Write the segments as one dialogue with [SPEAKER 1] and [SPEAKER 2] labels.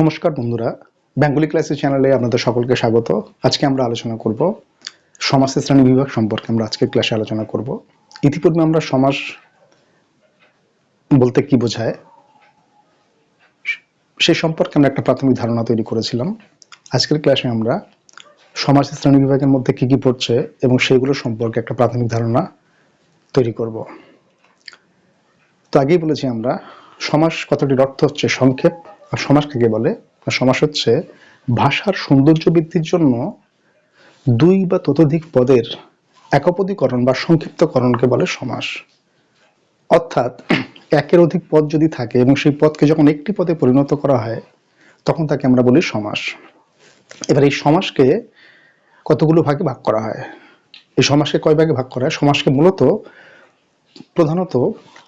[SPEAKER 1] নমস্কার বন্ধুরা। বেঙ্গলি ক্লাসের চ্যানেলে আপনাদের সকলকে স্বাগত। আজকে আমরা আলোচনা করব সমাজের শ্রেণি বিভাগ সম্পর্কে। আমরা আজকের ক্লাসে আলোচনা করব। ইতিপূর্বে আমরা সমাজ বলতে কি বোঝায়, সে সম্পর্কে আমরা একটা প্রাথমিক ধারণা তৈরি করেছিলাম। আজকের ক্লাসে আমরা সমাজের শ্রেণি বিভাগের মধ্যে কি কি পড়ছে এবং সেইগুলো সম্পর্কে একটা প্রাথমিক ধারণা তৈরি করব। তো আগেই বলেছি আমরা, সমাজ কথাটির অর্থ হচ্ছে সংক্ষেপ আর সমাস কাকে বলে? সমাস হচ্ছে ভাষার সৌন্দর্য বৃদ্ধির জন্য দুই বা ততোধিক পদের একপদীকরণ বা সংক্ষিপ্তকরণকে বলে সমাস। অর্থাৎ একের অধিক পদ যদি থাকে এবং সেই পদকে যখন একটি পদে পরিণত করা হয়, তখন তাকে আমরা বলি সমাস। এবার এই সমাসকে কতগুলো ভাগে ভাগ করা হয়? এই সমাসকে কয় ভাগে ভাগ করা হয়? সমাসকে মূলত প্রধানত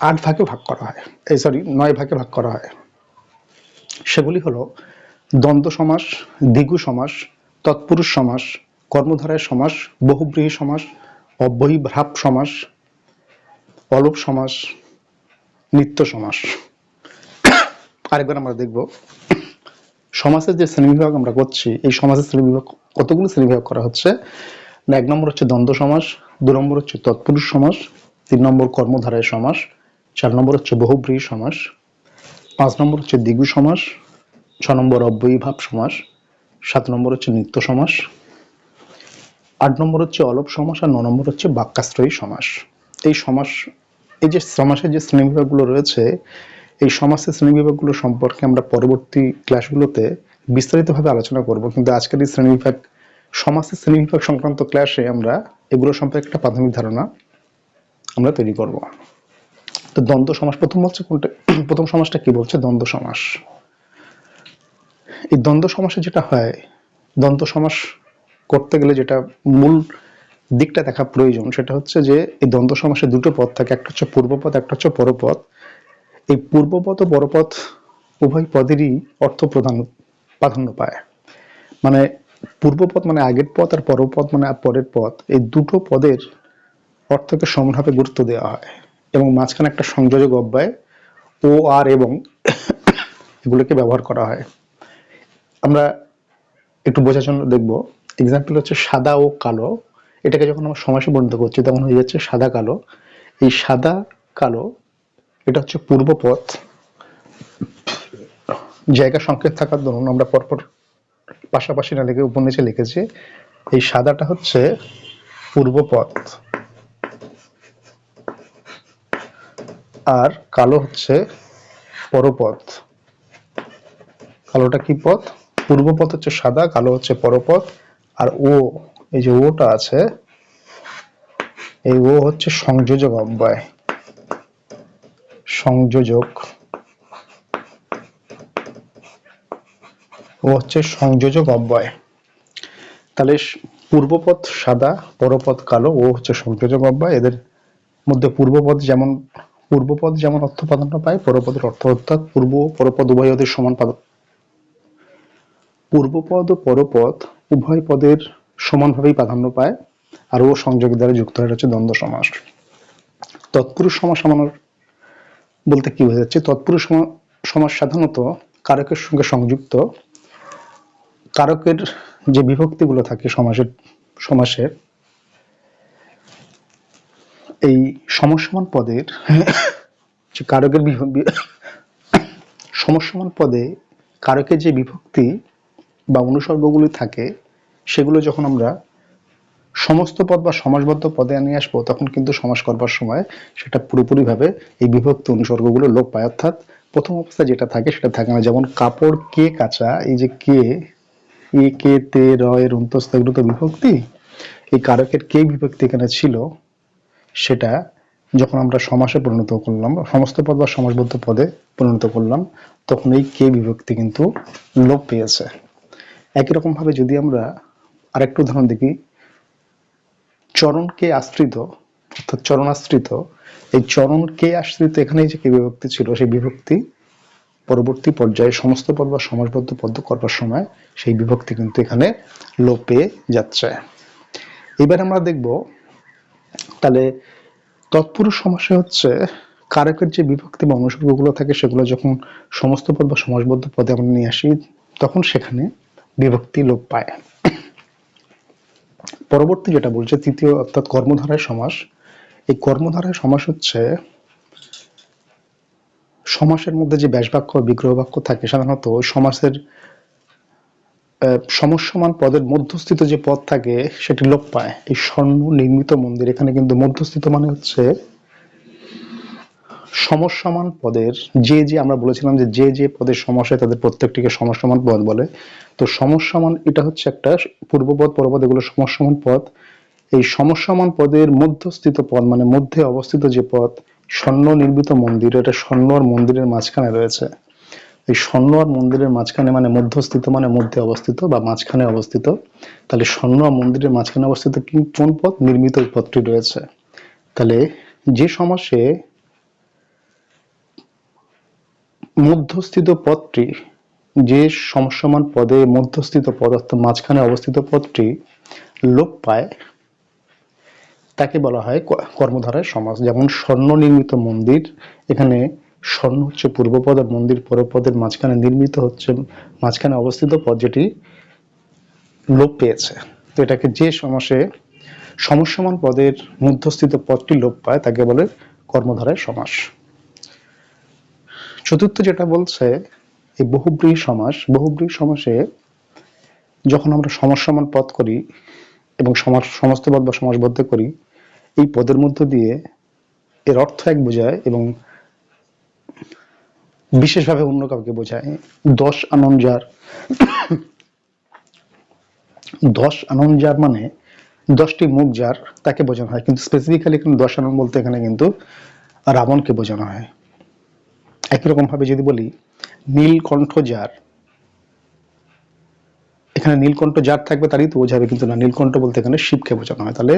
[SPEAKER 1] আট ভাগে ভাগ করা হয়। এই সরি নয় ভাগে ভাগ করা হয়। সেগুলি হলো দ্বন্দ্ব সমাস, দ্বিগু সমাস, তৎপুরুষ সমাস, কর্মধারায় সমাস, বহুব্রীহী সমাস, অব্যয়ীভ্রাপ সমাস, অলোপ সমাস, নিত্য সমাস। আরেকবার আমরা দেখব। সমাজের যে শ্রেণীবিভাগ আমরা করছি, এই সমাজের শ্রেণীবিভাগ, কতগুলো শ্রেণীবিভাগ করা হচ্ছে? না, এক নম্বর হচ্ছে দ্বন্দ্ব সমাস, দু নম্বর হচ্ছে তৎপুরুষ সমাস, তিন নম্বর কর্মধারায় সমাস, চার নম্বর হচ্ছে বহুব্রীহী সমাস। পাঁচ নম্বর হচ্ছে দ্বিগু সমাস, ছ নম্বর অব্যয়ীভাব সমাস, সাত নম্বর হচ্ছে নিত্য সমাস, আট নম্বর হচ্ছে অলপ সমাস আর ন নম্বর হচ্ছে বাক্যাশ্রয়ী সমাস। এই সমাস, এই যে সমাসের যে শ্রেণীবিভাগগুলো রয়েছে, এই সমাসের শ্রেণীবিভাগগুলো সম্পর্কে আমরা পরবর্তী ক্লাসগুলোতে বিস্তারিতভাবে আলোচনা করব। কিন্তু আজকের এই শ্রেণীবিভাগ সমাজের শ্রেণীবিভাগ সংক্রান্ত ক্লাসে আমরা এগুলো সম্পর্কে একটা প্রাথমিক ধারণা আমরা তৈরি করব। তো দ্বন্দ্ব সমাস, প্রথম বলছে কোনটা? প্রথম সমাসটা কি বলছে? দ্বন্দ্ব সমাস। এই দ্বন্দ্ব সমাসে যেটা হয়, দ্বন্দ্ব সমাস করতে গেলে যেটা মূল দিকটা দেখা প্রয়োজন, সেটা হচ্ছে যে এই দ্বন্দ্ব সমাসে দুটো পদ থাকে, একটা হচ্ছে পূর্বপদ একটা হচ্ছে পরপদ এই পূর্বপদ ও পরপদ উভয় পদেরই অর্থ প্রধান, প্রাধান্য পায়। মানে পূর্বপদ মানে আগের পথ আর পরপথ মানে পরের পথ। এই দুটো পদের অর্থকে সমানভাবে গুরুত্ব দেওয়া হয়। এবং মাঝখানে একটা সংযোজক অব্যয়, ও আর এবং এগুলোকে ব্যবহার করা হয়। আমরা একটু বোঝার জন্য দেখব। এক্সাম্পল হচ্ছে সাদা ও কালো। এটাকে যখন আমরা সমাসে বর্ণিত করছি, তখন হয়ে যাচ্ছে সাদা কালো। এই সাদা কালো, এটা হচ্ছে পূর্বপথ জায়গা সংকেত থাকার দরুন আমরা পরপর পাশাপাশি না লিখে নিচে লিখেছি। এই সাদাটা হচ্ছে পূর্বপথ আর কালো হচ্ছে পরপথ। কালোটা কি পথ? পূর্বপথ হচ্ছে সাদা, কালো হচ্ছে পরপথ। আর ও, এই যে ওটা আছে, এই ও হচ্ছে সংযোজক অব্যয়। সংযোজক। ও হচ্ছে সংযোজক অব্যয়। তাহলে পূর্বপদ সাদা, পরপথ কালো, ও হচ্ছে সংযোজক অব্যয়। এদের মধ্যে পূর্বপদ যেমন পূর্বপদ যেমন অর্থ প্রাধান্য পায়, পরপদের অর্থ অর্থাৎ পূর্ব, পরপদ উভয় ওদের সমান পূর্বপদ ও পরপদ উভয় পদের সমানভাবেই প্রাধান্য পায়, আর ও সংযোগ দ্বারা যুক্ত হয়ে হচ্ছে দ্বন্দ্ব সমাস। তৎপুরুষ সমাস আমার বলতে কি বোঝাচ্ছে তৎপুরুষ সমা- সমাস সাধারণত কারকের সঙ্গে সংযুক্ত। কারকের যে বিভক্তিগুলো থাকে সমাসের সমাসের এই সমসমান পদের যে কারকের সমসমান পদে কারকের যে বিভক্তি বা অনুসর্গগুলি থাকে, সেগুলো যখন আমরা সমস্ত পদ বা সমাসবদ্ধ পদে নিয়ে আসব, তখন কিন্তু সমাস করবার সময় সেটা পুরোপুরিভাবে এই বিভক্তি অনুসর্গগুলো লোপ পায়। অর্থাৎ প্রথম অবস্থায় যেটা থাকে, সেটা থাকে না। যেমন কাপড় কে কাঁচা, এই যে কে, এ, কে, তে, র, এর অন্তস্থ, এগুলো তো বিভক্তি। এই কারকের কে বিভক্তি এখানে ছিল সেটা যখন আমরা সমাসে পরিণত করলাম, সমস্ত পদ বা সমাসবদ্ধ পদে পরিণত করলাম, তখন এই কে বিভক্তি কিন্তু লোপ পেয়েছে। একই রকম ভাবে যদি আমরা আরেকটু উদাহরণ দেখি, চরণকে আশ্রিত, অর্থাৎ চরণাশ্রিত, এই চরণকে আশ্রিত এখানে যে কে বিভক্তি ছিল, সেই বিভক্তি পরবর্তী পর্যায়ে সমস্ত পদ বা সমাসবদ্ধ পদ করবার সময় সেই বিভক্তি কিন্তু এখানে লোপ যাচ্ছে। এবার আমরা দেখব তাহলে তৎপুরুষ সমাসে হচ্ছে কারকের যে বিভক্তি বা অনুসর্গগুলো থাকে সেগুলো যখন সমস্ত পদ বা সমাসবদ্ধ পদে আমরা নিয়ে আসি, তখন সেখানে বিভক্তি লোপ পায়। পরবর্তী যেটা বলছে, তৃতীয় অর্থাৎ কর্মধারায় সমাস। এই কর্মধারায় সমাস হচ্ছে সমাসের মধ্যে যে ব্যাসবাক্য বিগ্রহ বাক্য থাকে, সাধারণত সমাসের সমস্যমান পদের মধ্যস্থিত যে পদ থাকে, সেটি লোপ পায়। এই স্বর্ণ নির্মিত মন্দির, এখানে কিন্তু মধ্যস্থিত মানে হচ্ছে সমস্যমান পদের, যে যে আমরা বলেছিলাম যে যে যে পদের সমস্যা, তাদের প্রত্যেকটিকে সমস্যমান পদ বলে। তো সমস্যামান, এটা হচ্ছে একটা পূর্বপদ পরপদ এগুলো সমস্যমান পদ। এই সমস্যমান পদের মধ্যস্থিত পদ মানে মধ্যে অবস্থিত যে পদ স্বর্ণ নির্মিত মন্দির, এটা স্বর্ণ মন্দিরের মাঝখানে রয়েছে। এই স্বর্ণ আর মন্দিরের মাঝখানে মানে মধ্যস্থিত মানে মধ্যে অবস্থিত বা মাঝখানে অবস্থিত, তাহলে স্বর্ণ আর মন্দিরের মাঝখানে অবস্থিত কি, কোন পদ নির্মিত পদটি রয়েছে। তাহলে যে সমাসে মধ্যস্থিত পদটি যে সমস্যমান পদে মধ্যস্থিত পদ অর্থাৎ মাঝখানে অবস্থিত পদটি লোপ পায়, তাকে বলা হয় কর্মধারায় সমাস। যেমন স্বর্ণ নির্মিত মন্দির, এখানে স্বর্ণ হচ্ছে পূর্বপদ আর মন্দির পরপদের মাঝখানে নির্মিত হচ্ছে, মাঝখানে অবস্থিত পদ যেটি লোপ পেয়েছে। তো এটাকে যে সমাসে সমস্যমান পদের মধ্যস্থিত পদটি লোপ পায়, তাকে বলে কর্মধারায় সমাস। চতুর্থ যেটা বলছে, এই বহুব্রীহি সমাস বহুব্রীহি সমাসে যখন আমরা সমস্যমান পদ করি এবং সমাস, সমস্ত পদ বা সমাসবদ্ধ করি, এই পদের মধ্য দিয়ে এর অর্থ এক বোঝায় এবং বিশেষভাবে অন্য কাউকে বোঝায়। দশ আনন্দ যার দশ আনন্দ যার মানে দশটি মুখ যার, তাকে বোঝানো হয়। কিন্তু স্পেসিফিক্যালি এখানে দশ আনন্দ বলতে এখানে কিন্তু রাবণকে বোঝানো হয়। একই রকম ভাবে যদি বলি, নীলকণ্ঠ যার, এখানে নীলকণ্ঠ যার থাকবে তারই তো বোঝাবে, কিন্তু না, নীলকণ্ঠ বলতে এখানে শিবকে বোঝানো হয়। তাহলে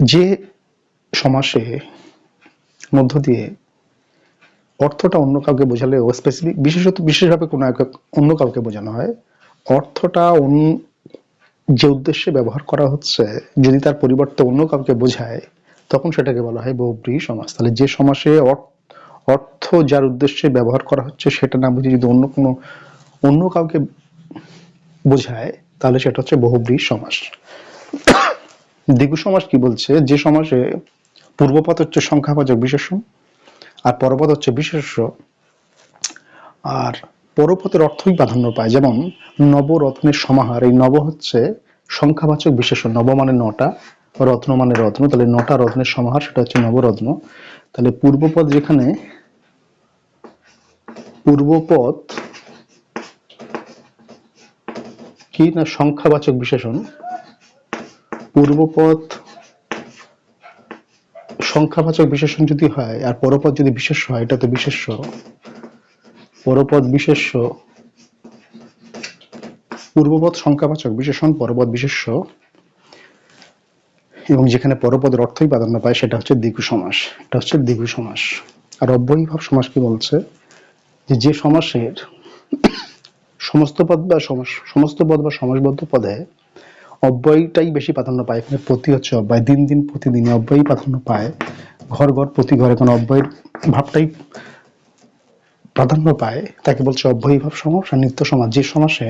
[SPEAKER 1] যে সমাসে মধ্য দিয়ে অর্থটা অন্য কাউকে বোঝালেও স্পেসিফিক বিশেষত, বিশেষভাবে কোনো এক, অন্য কাউকে বোঝানো হয়। অর্থটা অন্য, যে উদ্দেশ্যে ব্যবহার করা হচ্ছে, যদি তার পরিবর্তে অন্য কাউকে বোঝায়, তখন সেটাকে বলা হয় বহুব্রীহি সমাস। তাহলে যে সমাসে অর্থ যার উদ্দেশ্যে ব্যবহার করা হচ্ছে, সেটা না বুঝে যদি অন্য কোনো, অন্য কাউকে বোঝায়, তাহলে সেটা হচ্ছে বহুব্রীহি সমাস। দ্বিগু সমাস কি বলছে? যে সমাসে পূর্বপদ হচ্ছে সংখ্যাবাচক বিশেষণ আর পরপদ হচ্ছে বিশেষ্য। আর পরপদের অর্থই প্রাধান্য পায়। যেমন নবরত্নের সমাহার, এই নব হচ্ছে সংখ্যাবাচক বিশেষণ নব মানে নটা, রত্ন মানে রত্ন। তাহলে নটা রত্নের সমাহার, সেটা হচ্ছে নবরত্ন। তাহলে পূর্বপদ যেখানে, পূর্বপদ কি না সংখ্যাবাচক বিশেষণ? পূর্বপদ সংখ্যাবাচক বিশেষণ যদি হয়, আর পরপদ যদি বিশেষ হয়, এটা তো বিশেষ্য। পরপদ বিশেষ্য, পূর্বপদ সংখ্যাবাচক বিশেষণ, পরপদ বিশেষ্য, এবং যেখানে পরপদের অর্থই প্রাধান্য পায়, সেটা হচ্ছে দ্বিগু সমাস। এটা হচ্ছে দ্বিগু সমাস। আর অব্যয়ীভাব সমাস কি বলছে? যে যে সমাসের সমস্ত পদ বা সমাস সমস্ত পদ বা সমাসবদ্ধ পদে অব্যয়টাই বেশি প্রাধান্য পায়। এখানে প্রতি হচ্ছে অব্যয়। দিন দিন প্রতিদিন অব্যয়ই প্রাধান্য পায়। ঘর ঘর, প্রতি ঘরে কোনো অব্যয়ের ভাবটাই প্রাধান্য পায়। তাকে বলছে অব্যয়ী ভাব সমাস আর নিত্য সমাজ যে সমাসে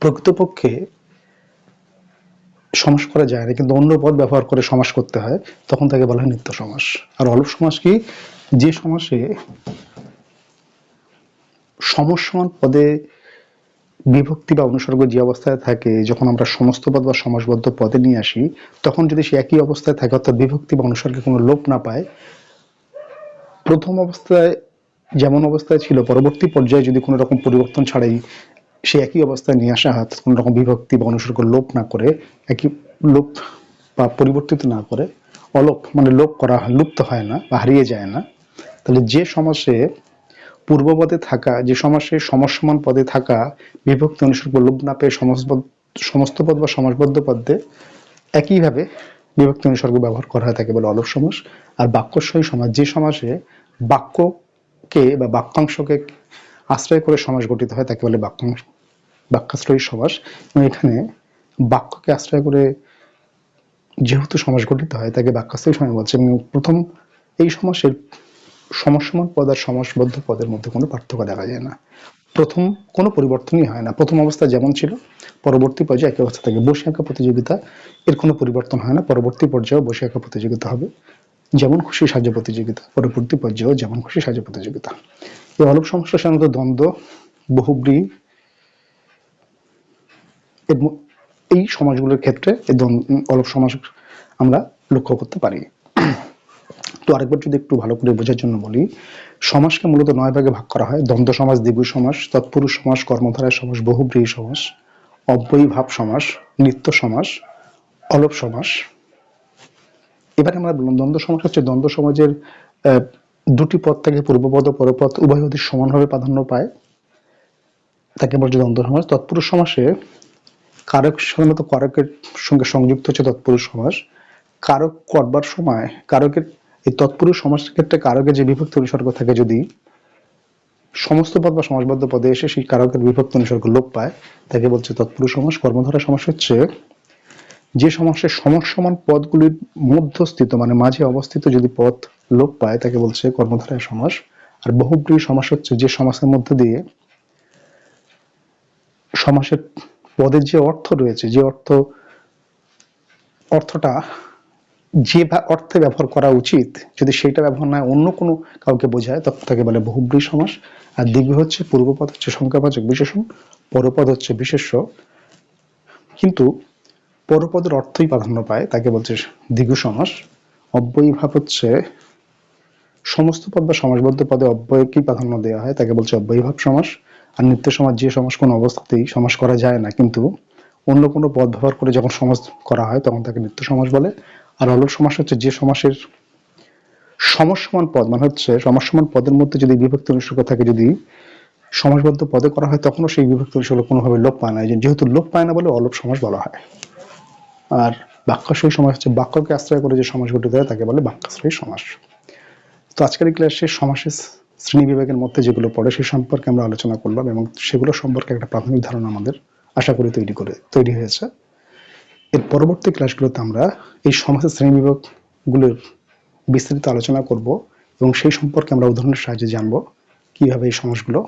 [SPEAKER 1] প্রকৃতপক্ষে সমাস করা যায় না, কিন্তু অন্য পদ ব্যবহার করে সমাস করতে হয়, তখন তাকে বলা হয় নিত্য সমাস। আর অলপ সমাস কি? যে সমাসে সমস্যমান পদে বিভক্তি বা অনুসর্গ যে অবস্থায় থাকে, যখন আমরা সমস্ত পদ বা সমাসবদ্ধ পদে নিয়ে আসি, তখন যদি সে একই অবস্থায় থাকে, অর্থাৎ বিভক্তি বা অনুসর্গে কোনো লোপ না পায়, প্রথম অবস্থায় যেমন অবস্থায় ছিল, পরবর্তী পর্যায়ে যদি কোনো রকম পরিবর্তন ছাড়াই সে একই অবস্থায় নিয়ে আসা হয় কোনো রকম বিভক্তি বা অনুসর্গ লোপ না করে, একই লোপ বা পরিবর্তিত না করে, অলোপ মানে লোপ করা লুপ্ত হয় না বা হারিয়ে যায় না, তাহলে যে সমাসে পূর্বপদে থাকা, যে সমাসে সমসমান পদে থাকা বিভক্তি অনুসর্গ লোপ না পেয়ে সমস্ত পদ বা সমাসবদ্ধ পদে একইভাবে বিভক্তি অনুসর্গ ব্যবহার করা হয় তাকে বলে অলপ সমাস। আর বাক্যস্বয়ী সমাজ যে সমাসে বাক্যকে বা বাক্যাংশকে আশ্রয় করে সমাস গঠিত হয়, তাকে বলে বাক্যাংশ বাক্যাশ্রয়ী সমাস। এবং এখানে বাক্যকে আশ্রয় করে যেহেতু সমাস গঠিত হয়, তাকে বাক্যাশ্রয়ী সমাস বলছে প্রথম এই সমাসের সমসমান পদ আর সমাসবদ্ধ পদের মধ্যে কোনো পার্থক্য দেখা যায় না। প্রথম কোনো পরিবর্তনই হয় না। প্রথম অবস্থা যেমন ছিল, পরবর্তী পর্যায়ে একই অবস্থা থাকে। বসে আঁকা প্রতিযোগিতা, এর কোনো পরিবর্তন হয় না। পরবর্তী পর্যায়েও বসে আঁকা প্রতিযোগিতা হবে। যেমন খুশি সাহায্য প্রতিযোগিতা, পরবর্তী পর্যায়েও যেমন খুশি সাহায্য প্রতিযোগিতা। এই অলপ সমস্যা, সাধারণত দ্বন্দ্ব, বহুব্রী এই সমাজগুলোর ক্ষেত্রে এই অলপ সমাজ আমরা লক্ষ্য করতে পারি। তো আরেকবার যদি একটু ভালো করে বোঝার জন্য বলি, সমাজকে মূলত নয় ভাগে ভাগ করা হয়। দ্বন্দ্ব সমাজ দ্বিগু সমাস তৎপুরুষ সমাস কর্মধারয় সমাস বহুব্রীহি সমাস অব্যয়ী ভাব সমাস নিত্য সমাস অলপ সমাস এবারে আমরা বললাম, দ্বন্দ্ব সমাস হচ্ছে দ্বন্দ্ব সমাজের দুটি পদ থেকে পূর্বপদ ও পরপদ উভয় অধিক সমানভাবে প্রাধান্য পায়। তাকে বলছে দ্বন্দ্ব সমাস তৎপুরুষ সমাসে কারক সাধারণত কারকের সঙ্গে সংযুক্ত হচ্ছে তৎপুরুষ সমাস কারক করবার সময়, কারকের এই তৎপুরুষ সমাসের ক্ষেত্রে কারকের যে বিভক্তি অনুসর্গ থাকে যদি সমস্ত পদ বা সমাসবদ্ধ পদে এসে সেই কারকের বিভক্তি অনুসর্গ লোপ পায়, তাকে বলছে তৎপুরুষ সমাস কর্মধারা সমাস হচ্ছে যে সমাসের সমসমান পদগুলির মধ্যস্থিত মানে মাঝে অবস্থিত যদি পদ লোপ পায়, তাকে বলছে কর্মধারয় সমাস। আর বহুব্রী সমাস হচ্ছে যে সমাসের মধ্যে দিয়ে সমাসের পদের যে অর্থ রয়েছে, যে অর্থ, অর্থটা যে অর্থে ব্যবহার করা উচিত, যদি সেটা ব্যবহার না অন্য কোনো কাউকে বোঝায়, তখন তাকে বলে বহুব্রী সমাস। আর দিগ্বি হচ্ছে পূর্বপদ হচ্ছে সংখ্যাবাচক বিশেষণ, পরপদ হচ্ছে বিশেষ্য। কিন্তু পরপদের অর্থই প্রাধান্য পায়, তাকে বলছে দ্বিগু সমাস। অব্যয়ী ভাব হচ্ছে সমস্ত পদ বা সমাসবদ্ধ পদে অব্যয়কেই প্রাধান্য দেওয়া হয়, তাকে বলছে অব্যয়ী ভাব সমাস। আর নিত্য সমাজ যে সমাস কোনো অবস্থাতেই সমাস করা যায় না। কিন্তু অন্য কোনো পদ ব্যবহার করে যখন সমাজ করা হয়, তখন তাকে নিত্য সমাস বলে। আর অলপ সমাস হচ্ছে যে সমাসের সমসমান পদ মানে হচ্ছে সমসমান পদের মধ্যে যদি বিভক্তি অনুসর্গ থাকে, যদি সমাসবদ্ধ পদে করা হয়, তখনও সেই বিভক্তি অনুসর্গ কোনোভাবে লোপ পায় না। যেহেতু লোপ পায় না বলে অলপ সমাস বলা হয়। আর বাক্যাশ্রয়ী সমাস হচ্ছে বাক্যকে আশ্রয় করে যে সমাস গঠিত হয়, তাকে বলে বাক্যাশ্রয়ী সমাস। তো আজকের ক্লাসে সমাসের শ্রেণি বিভাগের মধ্যে যেগুলো পড়ে, সে সম্পর্কে আমরা আলোচনা করলাম এবং সেগুলো সম্পর্কে একটা প্রাথমিক ধারণা আমাদের আশা করি তৈরি করে, তৈরি হয়েছে। এর পরবর্তী ক্লাসগুলোতে আমরা এই সমাজের শ্রেণীবিভাগগুলোর বিস্তারিত আলোচনা করব এবং সেই সম্পর্কে আমরা উদাহরণের সাহায্যে জানব কীভাবে এই সমাজগুলো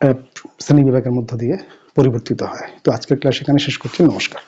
[SPEAKER 1] শ্রেণীবিভাগের শ্রেণি বিভাগের মধ্য দিয়ে পরিবর্তিত হয়। তো আজকের ক্লাস এখানে শেষ করছি। নমস্কার।